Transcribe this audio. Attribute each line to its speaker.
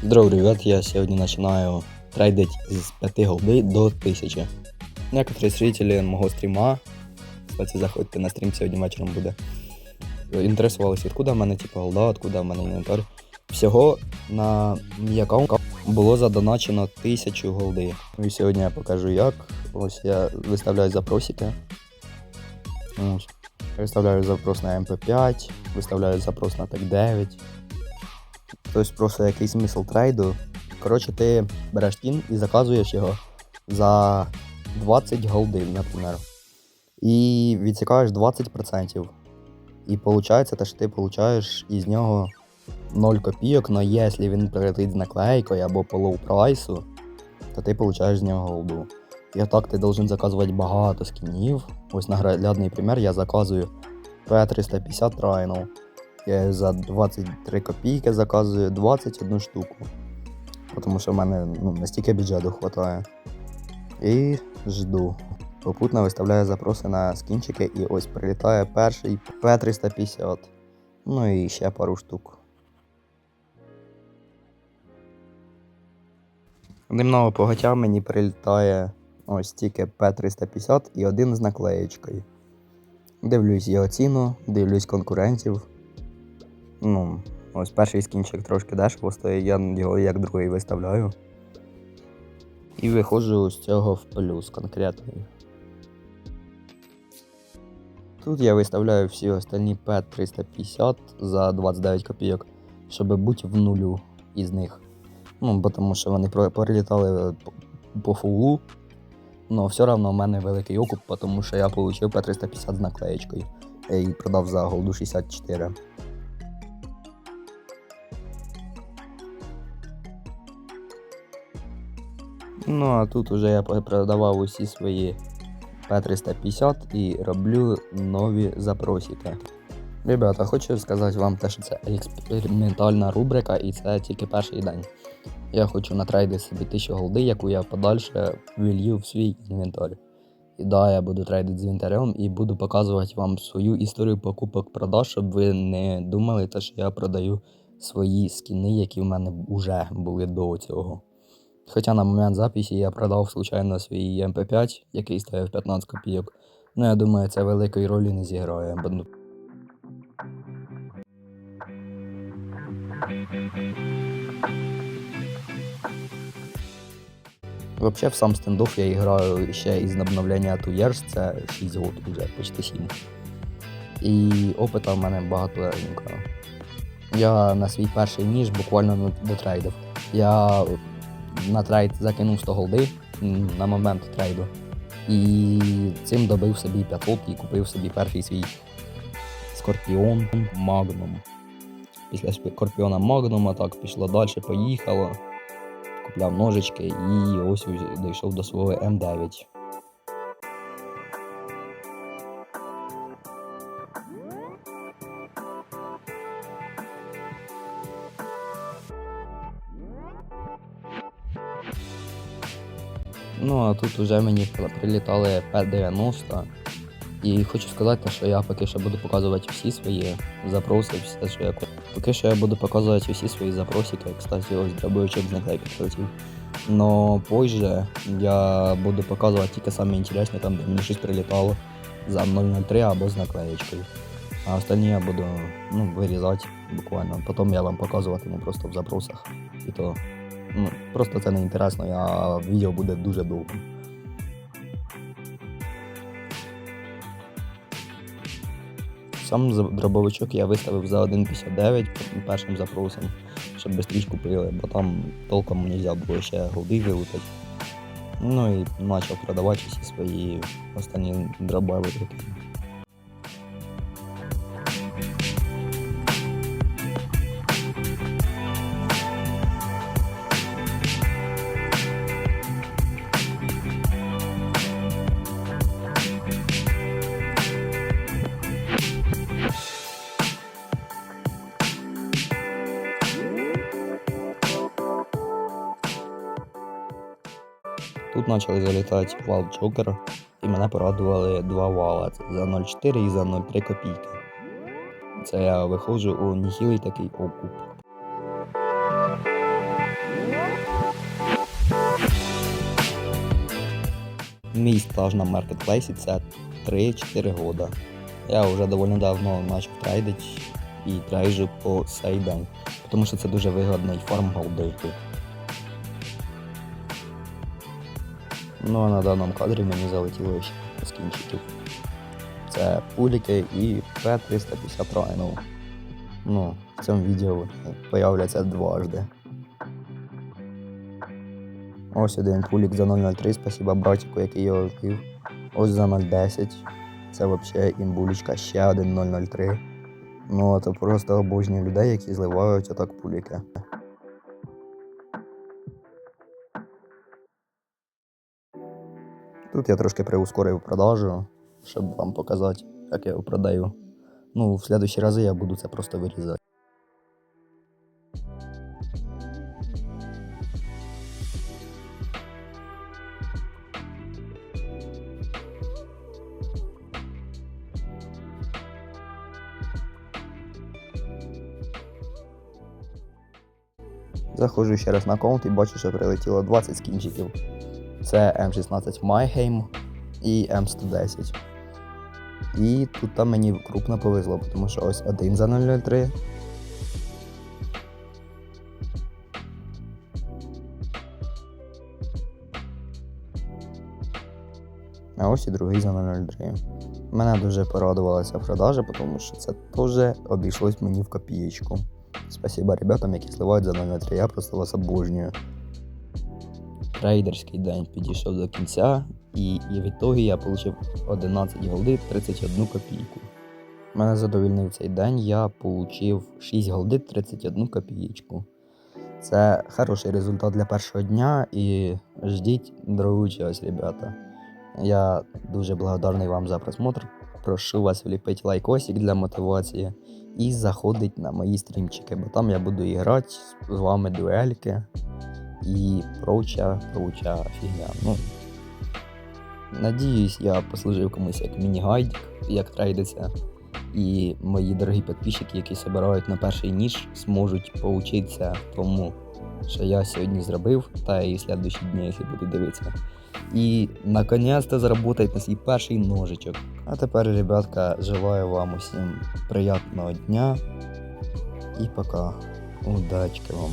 Speaker 1: Здорово, ребят, я сегодня начинаю трейдить из 5 голды до 1000. Некоторые зрители мого стріма, кстати, заходьте на стрім сьогодні вечором буде. Інтересувалися, откуда в мене типу, голда, откуда в мене інвентар. Всього на мій аккаунт було задоначено 1000 голди. Ну і сьогодні я покажу як. Ось я виставляю запросики. Ось. Виставляю запрос на MP5, виставляю запрос на TEC9. Тобто просто якийсь смисл трейду. Коротше, ти береш кін і заказуєш його за 20 голдин, наприклад. І відсікаєш 20%. І виходить, те, що ти получаєш із нього 0 копійок, але якщо він прилетить з наклейкою або по лоу прайсу, то ти получаєш з нього голду. І отак ти должен заказувати багато скінів. Ось наглядний примір, я заказую P350 Rhino. Я за 23 копійки заказую 21 штуку. Тому що в мене ну, настільки бюджету вистачає. І жду. Попутно виставляю запроси на скінчики і ось прилітає перший P350. Ну і ще пару штук. Немного погатя мені прилітає ось тільки P350 і один з наклеєчкою. Дивлюсь його ціну, дивлюсь конкурентів. Ну, ось перший скінчик трошки дешево стоїть, я його як другий виставляю. І виходжу з цього в плюс конкретний. Тут я виставляю всі остальні P350 за 29 копійок, щоб бути в нулю із них. Ну, бо тому що вони про- прилітали по- фулу. Ну, все одно в мене великий окуп, тому що я отримав P350 з наклеєчкою. Її продав за голду 64. Ну, а тут уже я продавав усі свої P350 і роблю нові запросики. Ребята, хочу сказати вам те, що це експериментальна рубрика і це тільки перший день. Я хочу натрейдити собі 1000 голди, яку я подальше вілью в свій інвентар. І да, я буду трейдити з інвентарем і буду показувати вам свою історію покупок-продаж, щоб ви не думали, те, що я продаю свої скіни, які в мене вже були до цього. Хоча на момент записі я продав случайно свій МП5, який стояв 15 копійок. Ну, я думаю, це великої ролі не зіграє. бо, ну, Вообще в сам стендов я граю ще із обновлення Two Years, це 6 років вже, почти 7. І опита в мене багато багатенько. Я на свій перший ніж буквально ну, дотрейдив. Я на трейд закинув 100 голди на момент трейду. І цим добив собі 500 і купив собі перший свій Скорпіон Магнум. Після Скорпіона Магнума так пішло далі, поїхало. Купляв ножички і ось дійшов до свого М9. Ну, а тут вже мені при- прилітали П-90. І хочу сказати, що я поки що буду показувати всі свої запроси, все, що я Поки що я буду показувати всі свої запросики. Кстати, ось дробовичок з наклейки прилетів. Но позже я буду показувати тільки саме інтересне, там де мені щось прилітало за 003 або з наклеєчкою. А остальні я буду ну, вирізати буквально. Потім я вам показуватиму просто в запросах. І то ну, просто це не інтересно, а відео буде дуже довгим. Сам дробовичок я виставив за 1,59 першим запросом, щоб швидше купили, бо там толком не можна було ще голди вилутати. Ну і почав продавати всі свої останні дробовики. почали залітати вал Джокер, і мене порадували два вала за 0,4 і за 0,3 копійки. Це я виходжу у нехилий такий окуп. Мій стаж на маркетплейсі це 3-4 года. Я вже доволі давно почав трейдити і трейджу по сей день, тому що це дуже вигідний фарм голдейки. Ну а на даному кадрі мені залетіло ще скінчиків. Це пуліки і P350 Rhino. Ну, в цьому відео появляться дважди. Ось один пулік за 0.03, спасибо братику, який його ввів. Ось за 0.10. Це взагалі імбулічка ще один 0.03. Ну, це просто обожнюю людей, які зливають отак пуліки. Тут я трошки приускорив продажу, щоб вам показати, як я його продаю. Ну, в следующі рази я буду це просто вирізати. Заходжу ще раз на аккаунт і бачу, що прилетіло 20 скінчиків. Це М16 Майхейм і М110. І тут там мені крупно повезло, тому що ось один за 003. А ось і другий за 003. Мене дуже порадувала ця продажа, тому що це теж обійшлось мені в копієчку. Спасибо ребятам, які сливають за 003. Я просто вас обожнюю. Трейдерський день підійшов до кінця, і, і в ітогі я отримав 11 голди 31 копійку. Мене задовільнив цей день, я отримав 6 голди 31 копієчку. Це хороший результат для першого дня і ждіть другу часть, ребята. Я дуже благодарний вам за просмотр. Прошу вас вліпити лайкосик для мотивації і заходить на мої стрімчики, бо там я буду грати з вами дуельки і проча, проча фігня. Ну, надіюсь, я послужив комусь як міні-гайд, як трейдиться. І мої дорогі підписчики, які збирають на перший ніж, зможуть поучитися тому, що я сьогодні зробив, та і в слідчі дні, якщо буду дивитися. І наконець-то заработать на свій перший ножичок. А тепер, ребятка, желаю вам усім приятного дня і пока. Удачки вам.